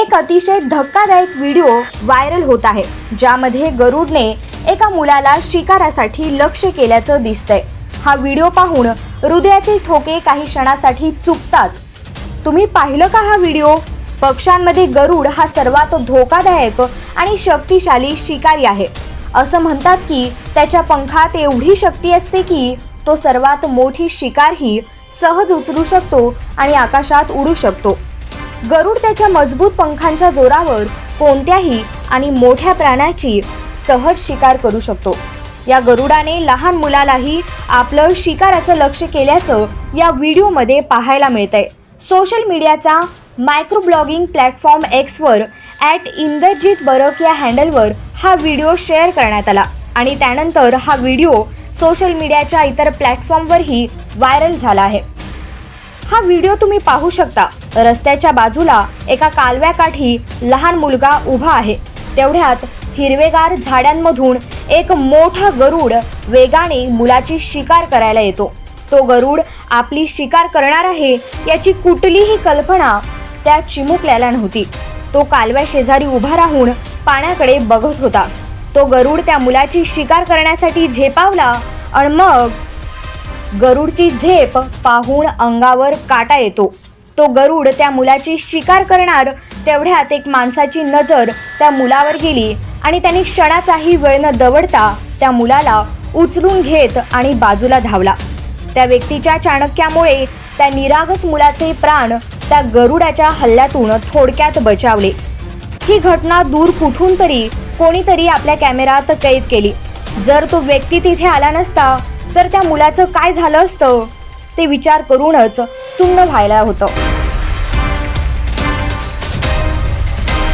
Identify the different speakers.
Speaker 1: एक अतिशय धक्कादायक व्हिडिओ व्हायरल होत आहे ज्यामध्ये गरुडने एका मुलाला शिकारासाठी लक्ष केल्याचं दिसतंय. हा व्हिडिओ पाहून हृदयाचे ठोके काही क्षणासाठी चुकतात. तुम्ही पाहिलं का हा व्हिडिओ? पक्ष्यांमध्ये गरुड हा सर्वात धोकादायक आणि शक्तिशाली शिकारी आहे. असं म्हणतात की त्याच्या पंखात एवढी शक्ती असते की तो सर्वात मोठी शिकारही सहज उचलू शकतो आणि आकाशात उडू शकतो. गरुड त्याच्या मजबूत पंखांच्या जोरावर कोणत्याही आणि मोठ्या प्राण्याची सहज शिकार करू शकतो. या गरुडाने लहान मुलालाही आपलं शिकाराचं लक्ष केल्याचं या व्हिडिओमध्ये पाहायला मिळतंय. सोशल मीडियाचा मायक्रो ब्लॉगिंग प्लॅटफॉर्म एक्सवर ॲट इंद्रजित बरक या हँडलवर हा व्हिडिओ शेअर करण्यात आला आणि त्यानंतर हा व्हिडिओ सोशल मीडियाच्या इतर प्लॅटफॉर्मवरही व्हायरल झाला आहे. हा व्हिडिओ तुम्ही पाहू शकता. रस्त्याच्या बाजूला एका कालव्याकाठी लहान मुलगा उभा आहे. तेवढ्यात हिरवेगार झाडांमधून एक मोठा गरुड वेगाने मुलाची शिकार करायला येतो. तो गरुड आपली शिकार करणार आहे याची कुठलीही कल्पना त्या चिमुकल्याला नव्हती. तो कालव्या शेजारी उभा राहून पाण्याकडे बघत होता. तो गरुड त्या मुलाची शिकार करण्यासाठी झेपावला आणि मग गरुडची झेप पाहून अंगावर काटा येतो. तो गरुड त्या मुलाची शिकार करणार तेवढ्यात एक माणसाची नजर त्या मुलावर गेली आणि त्याने क्षणाचाही वेळ न दवडता त्या मुलाला उचलून घेत आणि बाजूला धावला. त्या व्यक्तीच्या चाणक्यामुळे त्या निरागस मुलाचे प्राण त्या गरुडाच्या हल्ल्यातून थोडक्यात बचावले. ही घटना दूर कुठून तरी कोणीतरी आपल्या कॅमेरात कैद केली. जर तो व्यक्ती तिथे आला नसता तर त्या मुलाचं काय झालं असतं? ते विचार करूनच सुन्न व्हायला होतं.